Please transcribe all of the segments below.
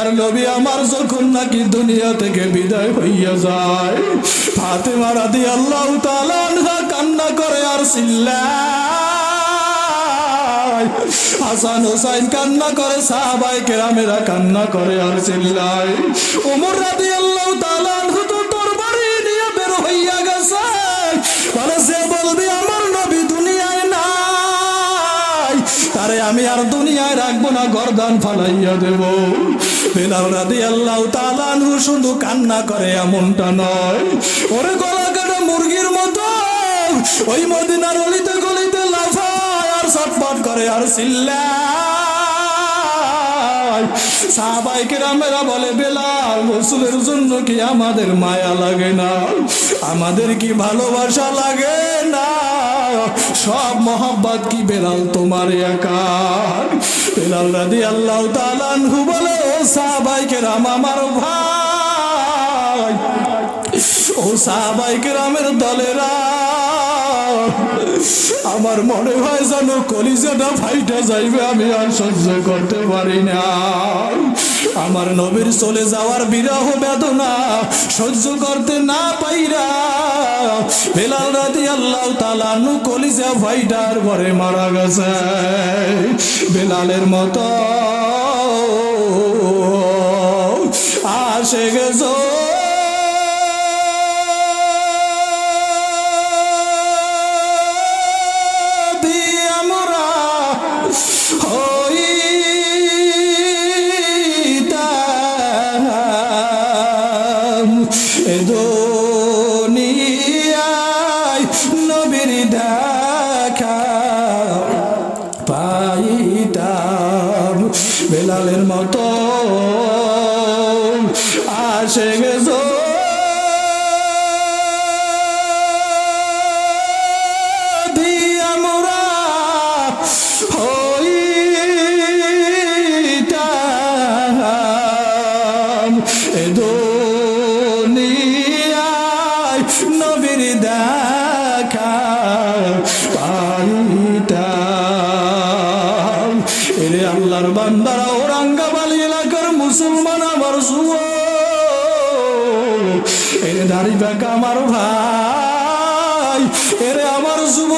আর নবী আমার যখন নাকি দুনিয়া থেকে বিদায় হইয়া যায় ফাতেমা রাদি আল্লাহ তাআলা আনহা কান্না করে আর চিল্লায় হাসান হোসাইন কান্না করে সাহাবাই কেরামেরা কান্না করে আর চিল্লায়। ওমর রাদি আল্লাহ তাআলা আনহু তো তোর বাড়ি নিয়ে বের হইয়া গেছে। বলবি, আমার তারে আমি আর দুনিয়ায় রাখব না, গরদান ফালাইয়া দেব। বেলাল রাদি আল্লাহ তালানহু শুধু কান্না করে, এমনটা নয়। ওরে গলা কাটা মুরগির মতো। ওই মদিনার অলিতে গলিতে লাফায় আর ছটফট করে, আর চিল্লায়। সাহাবাই কেরামেরা বলে, বেলাল, রসুলের জন্য কি আমাদের মায়া লাগে না? আমাদের কি ভালোবাসা লাগে না? সব মোহাম্মত কি বেলাল তোমার একা বেলাল রাদি আল্লাহ তালানহু বলে, ও সাহাবাই কেরাম আমার ভাই। ও সাহাবাই কেরামের দলেরা, আমার মনে হয় যেন কলিজাটা ফাইটা যাইবে, আমি আর সহ্য করতে পারি না। আমার নবীর চলে যাওয়ার বিরহ বেদনা সহ্য করতে না পাইরা বেলাল রাতি আল্লাহ তালানু কলিজা ভাইটার ঘরে মারা গেছে। বেলালের মতো আসে গেছো দাড়ি বাঁকা আমার ভাই। এরে আমার যুব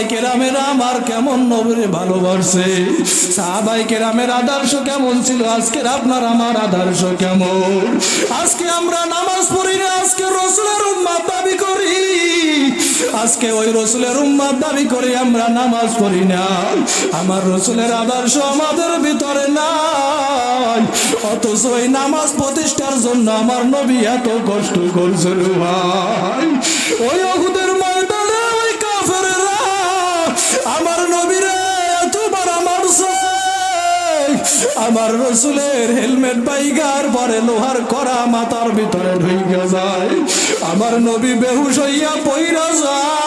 সাহাবাই কেরামের আমার কেমন নবীরে ভালোবাসে? সাহাবাই কেরামের আদর্শ কেমন ছিল? আজকের আপনার আমার আদর্শ কেমন? আজকে আমরা নামাজ পড়ি না, আজকে রসুলের উম্মাদ দাবি করি। আজকে ওই রসুলের উম্মাদ দাবি করি আমরা নামাজ পড়ি না। আমার রসুলের আদর্শ আমাদের ভিতরে নাই। অথচ ওই নামাজ প্রতিষ্ঠার জন্য আমার নবী এত কষ্ট করছিল ভাই। ওই আমার রসুলের হেলমেট বাইগার পরে লোহার করা মাথার ভিতরে ঢুকে যায়। আমার নবী বেহুশ হইয়া পইরা যায়।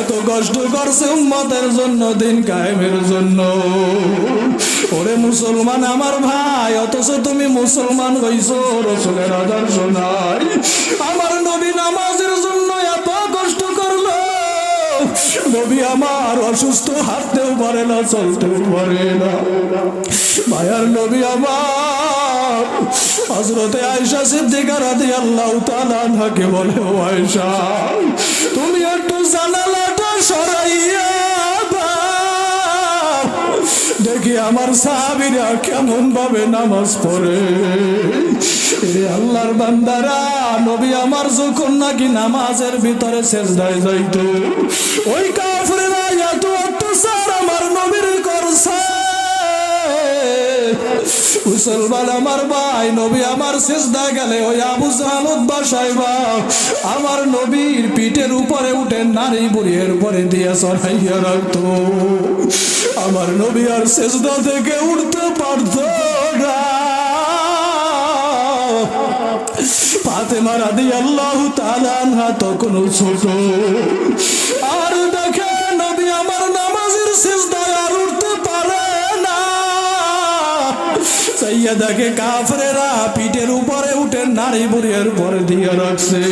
এত কষ্ট করছে উম্মতের জন্য, দিন কায়েমের জন্য। ওরে মুসলমান আমার ভাই, অথচ তুমি মুসলমান হইছো, রসুলের আদর্শ নাই। আমার নবী নামাজের জন্য নবী আমার অসুস্থ, হাঁটতেও পারে না, চলতেও পারে না মায়ার নবী আমার হজরতে আয়সা সিদ্দিকা রাদি আল্লাহ তালাকে বলে, ও আয়সা তুমি একটু জানালাটা সরাইয়া। দেখি আমার সাহাবিরা কেমন ভাবে নামাজ পড়ে এ আল্লাহর বান্দারা, নবী আমার যখন নাকি নামাজের ভিতরে সেজদায় যাইতো? ওই কাফরেরা আমার নবীর করছে। মুসলমান আমার ভাই, নবী আমার সেজদা গেলে ওই আবু জাহালত বাসাইবা আমার নবীর পিঠের উপরে উঠে নারী বুড়ির উপরে দিয়ে চড়াইয়া রাখতো। আমার নবী আর সেজদা থেকে উঠতে পারতো। ফাতেমা রাদি আল্লাহ তালানহা তখন ছোট। আর দেখে নবী আমার নামাজের শেষদায় আর উঠতে পারে না। দেখে কাফরেরা পিঠের উপরে উঠে নারী বুড়িয়ার উপরে দিয়ে রাখছে।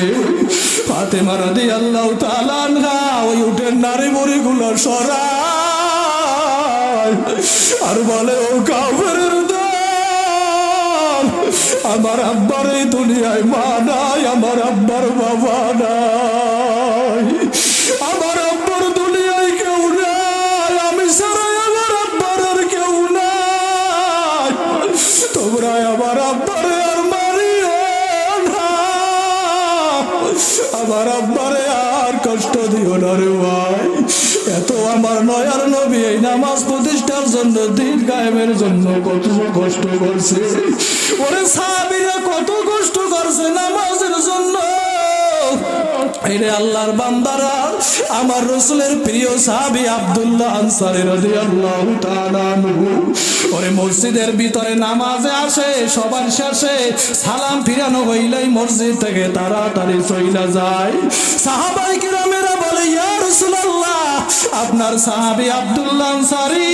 ফাতেমা রাদি আল্লাহ তালানহা ওই উঠেন নারী বুড়ি গুলো সরায়। আর বলে, ও কাফের দল আমার আব্বার এই দুনিয়ায় মা নাই, আমার আব্বার বাবা নাই। আমার আব্বার দুনিয়ায় কেউ নাই, আমি সারাই আমার আব্বার আর কেউ নাই। তোমরা আমার আব্বারে আর মারিও না। আমার আব্বারে আর কষ্ট দিও না রে নবী এই নামাজ প্রতিষ্ঠার জন্য দিন জন্য কত কষ্ট করছে। ওরে সাহাবীরা কত কষ্ট করছে নামাজের জন্য। এরে আল্লাহর বান্দারা, আমার রসুলের প্রিয় সাহাবি আব্দুল্লাহ আনসারি ওরে মসজিদের ভিতরে নামাজে আসে, সবার শেষে সালাম ফিরানো হইলেই মসজিদ থেকে তাড়াতাড়ি চইলা যায়। সাহাবাই কিরামেরা বলে, ইয়া রাসূলুল্লাহ আপনার সাহাবি আব্দুল্লাহ আনসারি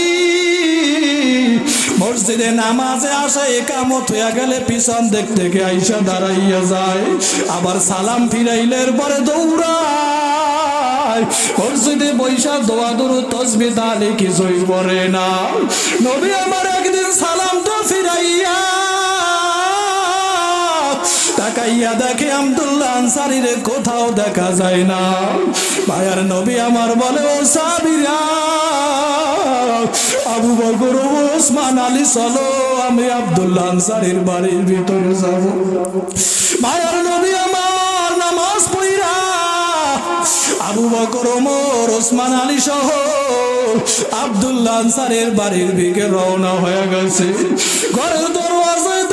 মসজিদে নামাজে আসে, একামত হইয়া গেলে পিছন দিক থেকে আইসা দাঁড়াইয়া যায়। আবার সালাম ফিরাইলের পরে দৌড়ায়। মসজিদে বৈশা দোয়া দরু, তসবি তাহলে কিছুই পড়ে না। নবী আমার একদিন সালামটা ফিরাইয়া তাকাইয়া দেখে আব্দুল্লাহ আনসারিরে কোথাও দেখা যায় না। ভাইয়ার নবী আমার বলে, ও সাবিরা, আবু বকর ওসমান আলী, চলো, আমি আব্দুল্লাহ আনসারির বাড়ির ভিতরে যাব। ভাইয়ার নবী আমার নামাজ পড়া আবু বকর, ওমর, ওসমান আলী সহ আব্দুল্লাহ আনসারের বাড়ির দিকে রওনা হয়ে গেছে। ঘরের দরওয়াজায়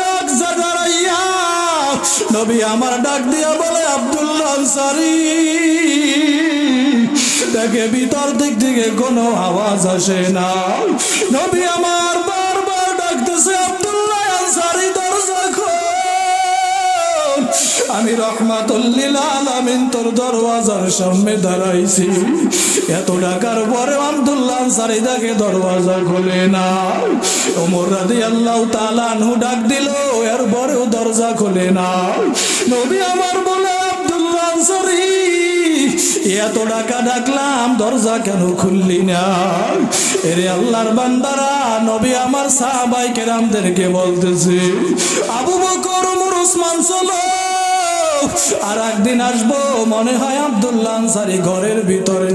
নবী আমার ডাক দিয়া বলে, আব্দুল্লাহ আনসারি দেখে ভিতর দিক থেকে কোনো আওয়াজ আসে না। নবী আমি রহমাতুল্লিল আলামিন তোর দরওয়াজার সামনে দাঁড়াইছি। এত ডাকার পরে আব্দুল্লাহ আনসারি দেখে দরওয়াজা খোলে না। ওমর রাদিয়াল্লাহু তাআলা আনহু ডাক দিল, এর পরেও দরজা খোলে না। নবী আমার বলে, আব্দুল্লাহ আনসারি, এত ডাকা ডাকলাম, দরজা কেন খুললি না? এরে আল্লাহর বান্দারা, নবী আমার সাহাবাই কেরামদেরকে বলতেছে, আবু বকর, ওমর, ওসমান চলো আর একদিন আসব, মনে হয় আব্দুল্লাহ আনসারি ঘরের ভিতরে।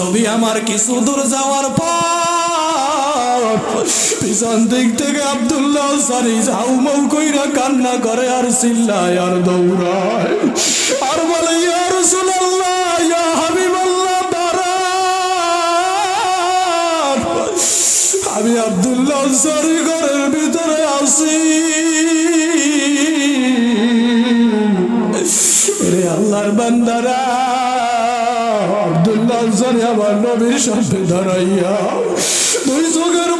নবী আমার কিছু দূর যাওয়ার পর, পিছন দিক থেকে আব্দুল্লাহ আনসারি ঝাউ মাউ কইরা কান্না করে আর চিল্লায় আর দৌড়ায়। আর বলে, ইয়া রাসূলুল্লাহ, ইয়া আমি আব্দুল্লাহ আনসারি ঘরের ভিতরে আছি। রে আল্লাহর বান্দারা, আব্দুল্লাহ আমার নবীর দাঁড়াইয়া দুই চোখের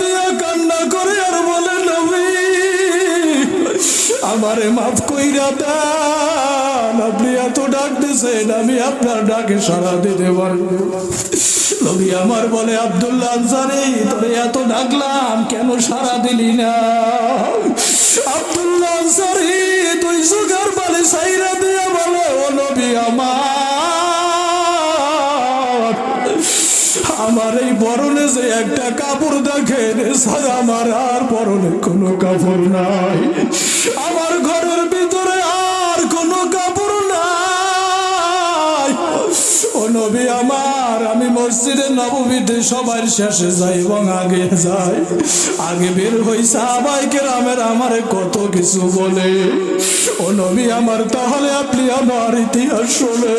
দিয়া কান্না করে আর বলে, নবী, আমারে মাফ কইরা দেন। আপনি এত ডাক দিছেন আমি আপনার ডাকে সারা দিতে পারব নবী আমার বলে, আব্দুল্লাহ আনসারি তোরে এত ডাকলাম, কেন সারা দিলি না? আব্দুল্লাহ আনসারি তুই সাইরা দিয়া বলে, ও নবী আমার আমার এই বরণে যে একটা কাপড় দেখেন সারা আমার আর বরণে কোনো কাপড় নাই। আমার ঘরের ভিতরে আর কোনো কাপড় নাই। ও নবী আমার আমি মসজিদে নবমীতে সবার শেষে যাই এবং আগে যাই। আগে বের হই সাহাবাই কেরামের আমারে কত কিছু বলে। ও নবী আমার, তাহলে আপনি আমার ইতিহাস শোনে।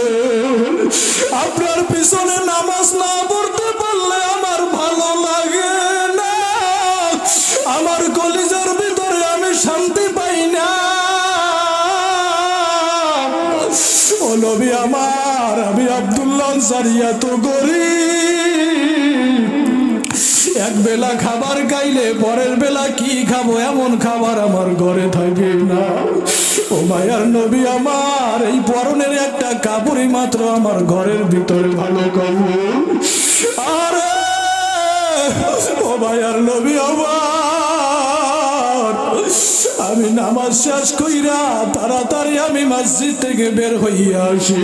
আপনার পিছনে নামাজ না পড়তে পারলে আমার ভালো লাগে না। আমার কলিজার ভিতরে আমি শান্তি পাই না। ও নবী আমার, আমি আনসারিয়া তো গরিব। এক বেলা খাবার খাইলে পরের বেলা কি খাব? এমন খাবার আমার ঘরে থাকে না। ও মায়ার নবী আমার, এই পরনের একটা কাপড়ই মাত্র আমার ঘরের ভিতরে ভালো কাপড়। আর, ও মায়ার নবী আমার। আমি নামাজ শেষ কইরা তাড়াতাড়ি আমি মসজিদ থেকে বের হইয়া আসি।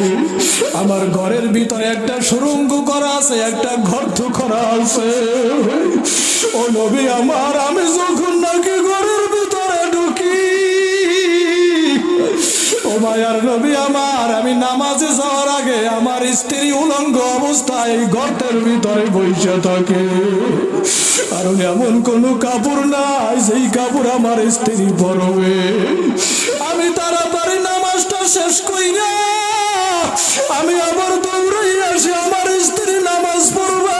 আমার ঘরের ভিতরে একটা সুরঙ্গ করা আছে, একটা গর্ত করা আছে। ও নবী আমার, আমি যখন নাকি ঘরের ভিতরে ঢুকি, ও মায়ার নবী আমার, আমি নামাজে যাওয়ার আগে আমার স্ত্রী উলঙ্গ অবস্থায় গর্তের ভিতরে বসে থাকে। কারণ এমন কোনো কাপড় নাই, যেই কাপড় আমার স্ত্রী পরবে। আমি তাড়াতাড়ি নামাজটা শেষ কইরা, আমি আবার দৌড়াই আসি আমার স্ত্রী নামাজ পড়বে।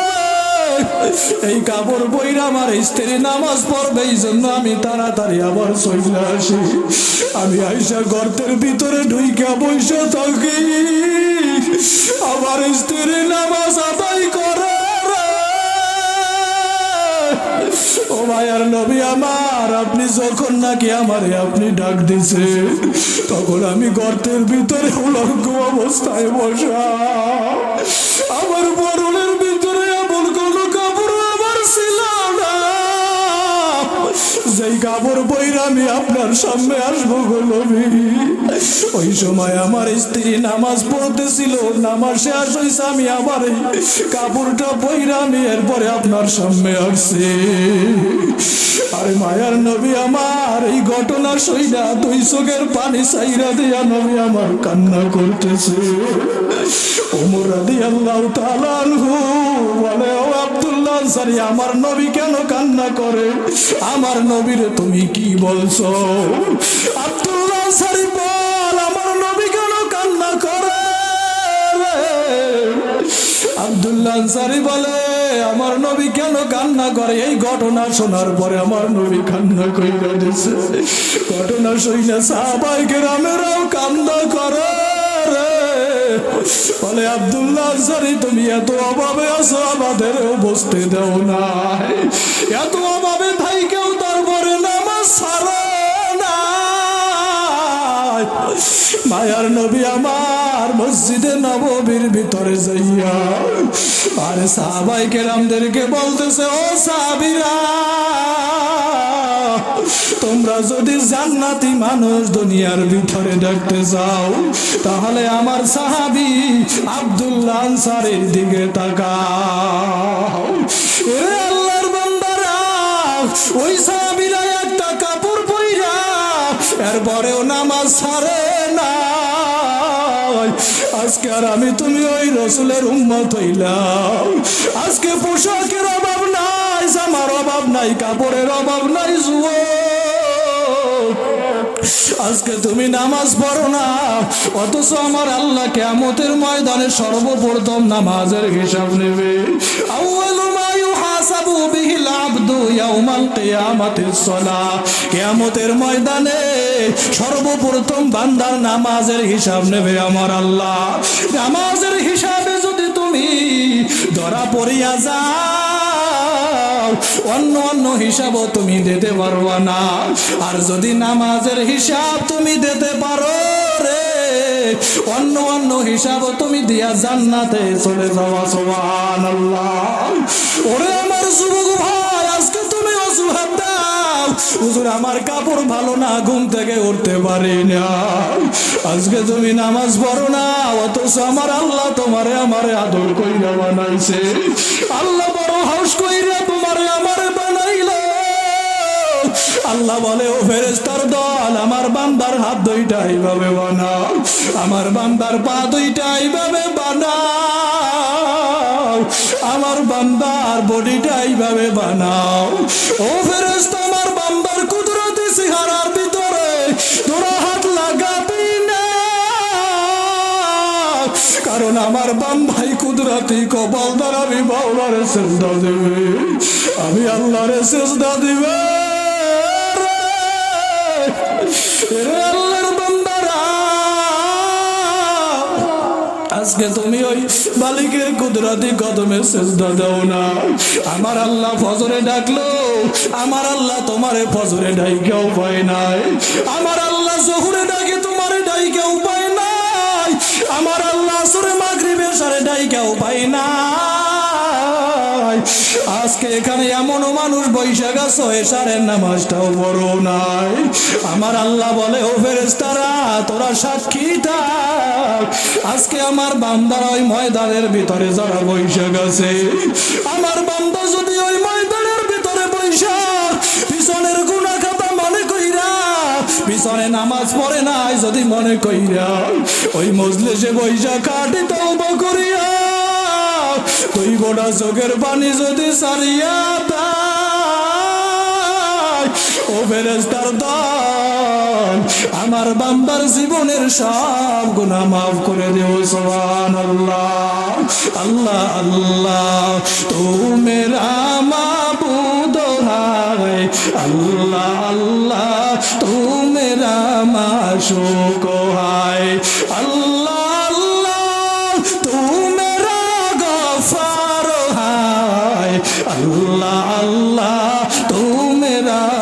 এই কাপড় বইরা আমার স্ত্রী নামাজ পড়বে এই জন্য আমি তাড়াতাড়ি আবার চলে আসি। আমি আইসা গর্তের ভিতরে ঢুইকা বসে থাকি। আমার স্ত্রী নামাজ আদায় করে নবী আমার, আপনি যখন নাকি আমারে আপনি ডাক দিছে, তখন আমি গর্তের ভিতরে উলঙ্গ অবস্থায় বসা। আমার বরণের ভিতরে এমন কোন কাপড় আমার ছিল না। যেই কাপড় বইরা আমি আপনার সামনে আসব গো নবী। ওই সময় আমার স্ত্রী নামাজ পড়তেছিল, নামাজ শেষ হয়েছে আমি আমার কাপড়টা বইরা আমি এরপরে আপনার সামনে আসছি। আরে মায়ার নবী আমার, এই ঘটনা সইলা দুই চোখের পানি সাইরা দিয়া নবী আমার কান্না করতেছে। ওমর রাদি আল্লাহ তালানহু বলে, ও আব্দুল্লাহ সারি আমার নবী কেন কান্না করে? আমার নবীরে তুমি কি বলছো? আব্দুল্লাহ আনসারি বলে, আমার নবী কেন কান্না করে? এই ঘটনা শোনার পরে আমার নবী কান্না কইরা দিছে। ঘটনা শুনে সাহাবাই গ্রামেরাও কান্না করে। বলে, আব্দুল্লাহ আনসারি, তুমি এত অভাবে আছো, আমাদেরও বসতে দাও না এত অভাবে থাই কেউ তারপরে নামাজ সারা না মায়ার নবী আমার মসজিদে নববীর ভিতরে যাইয়া, আরে সাহাবাই কেরামদেরকে বলতেছে, ও সাহাবিরা, তোমরা যদি জান্নাতি মানুষ দুনিয়ার ভিতরে দেখতে যাও, তাহলে আমার সাহাবি আব্দুল্লাহ আনসারের দিকে তাকাও। আল্লাহর বান্দারা, ওই সাহাবিরা একটা কাপড় পইরা এরপরেও নামাজ ছাড়ে আমি তুমি ওই রসুলের হইলাম। আজকে পোশাকের অভাব নাই অভাব নাই, কাপড়ের অভাব নাই আজকে তুমি নামাজ পড়ো না, অথচ আমার আল্লাহ কেমতের ময়দানে সর্বপ্রথম নামাজের হিসাব নেবে। বিহিল ইয়াউমাল কিয়ামাতিস কিয়ামতের ময়দানে সর্বপ্রথম বান্দার নামাজের হিসাব নেবে আমার আল্লাহ। নামাজের হিসাবে যদি তুমি ধরা পড়িয়া যাও, অন্য অন্য হিসাবও তুমি দিতে পারবা না। আর যদি নামাজের হিসাব তুমি দিতে পারো রে। অন্য অন্য হিসাবও তুমি দিয়া জান্নাতে চলে যাওয়া সোহান ওরে আমার যুবক ভাই, আজকে তুমি অজুহাত দাও। হুজুর, আমার কাপড় ভালো না, ঘুম থেকে উঠতে পারি না। আজকে তুমি নামাজ পড়ো না, অথচ আমার আল্লাহ তোমারে আমারে আদর কইরা বানাইছে। আল্লাহ বড় হাউস কইরা তোমারে আমারে আল্লাহ বলে, ও ফেরেস্তার দল, আমার বান্দার হাত দুইটা এইভাবে বানাও, আমার বান্দার পা দুইটা এইভাবে বানাও, আমার বান্দার বডিটা এইভাবে বানাও। ও ফেরেস্তা আমার বান্দার কুদরতি সিহারার ভিতরে তোরা হাত লাগাবি না, কারণ আমার বান্ধাই কুদরতি কপাল দ্বারা আমি বাউলারে সেজদা দেবে। আমি আল্লাহরে সেজদা দিবে। আজকে তুমি ওই মালিকের কুদরাতি কদমে সেজদা দাও না। আমার আল্লাহ ফজরে ডাকলো, আমার আল্লাহ তোমারে ফজরে ডাইকে উপায় নাই। আমার আল্লাহ জহুরে ডাকে তোমারে ডাইকে উপায় নাই। আমার আল্লাহ আসরে মাগরিবে সারে ডাইকে উপায় নাই। আজকে এখানে এমনও মানুষ বৈশাখ আছে এসারের নামাজটাও বড় নাই। আমার আল্লাহ বলে, ও ফেরেস্তারা তোরা সাক্ষী থাক। আজকে আমার বান্দার ওই ময়দানের ভিতরে যারা বৈশাখ আছে, আমার বান্দা যদি ওই ময়দানের ভিতরে বৈশাখ, পিছনের গুণা খাতা মনে কইরা, পিছনে নামাজ পড়ে নাই যদি মনে কইরা, ওই মজলিসে বৈশাখ কাটি তওবা করিয়া তুই গোটা চোখের পানি যদি সারিয়া ও ফেরেস্তার দল, আমার বান্দার জীবনের সব গুণা মাফ করে দেও সোহান আল্লাহ আল্লাহ আল্লাহ তো মেরা মাবুদ আল্লাহ আল্লাহ তু মেরা মাশুক হায়। আল্লাহ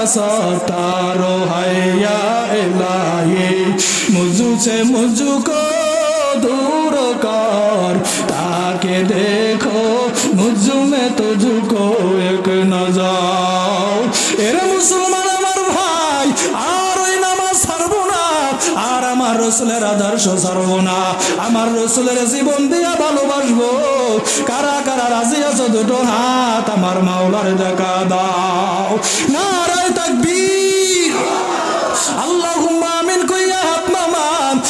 सतारो है या इलाही मुझसे मुझको दूर कर ताकि दे রসুলের আদর্শ ছাড়বো না। আমার রসুলের জীবন দিয়ে ভালোবাসবো। কারা কারা রাজি আছো দুটো হাত আমার মাওলার দেখা দাও। নারায় তাকবীর। আল্লাহু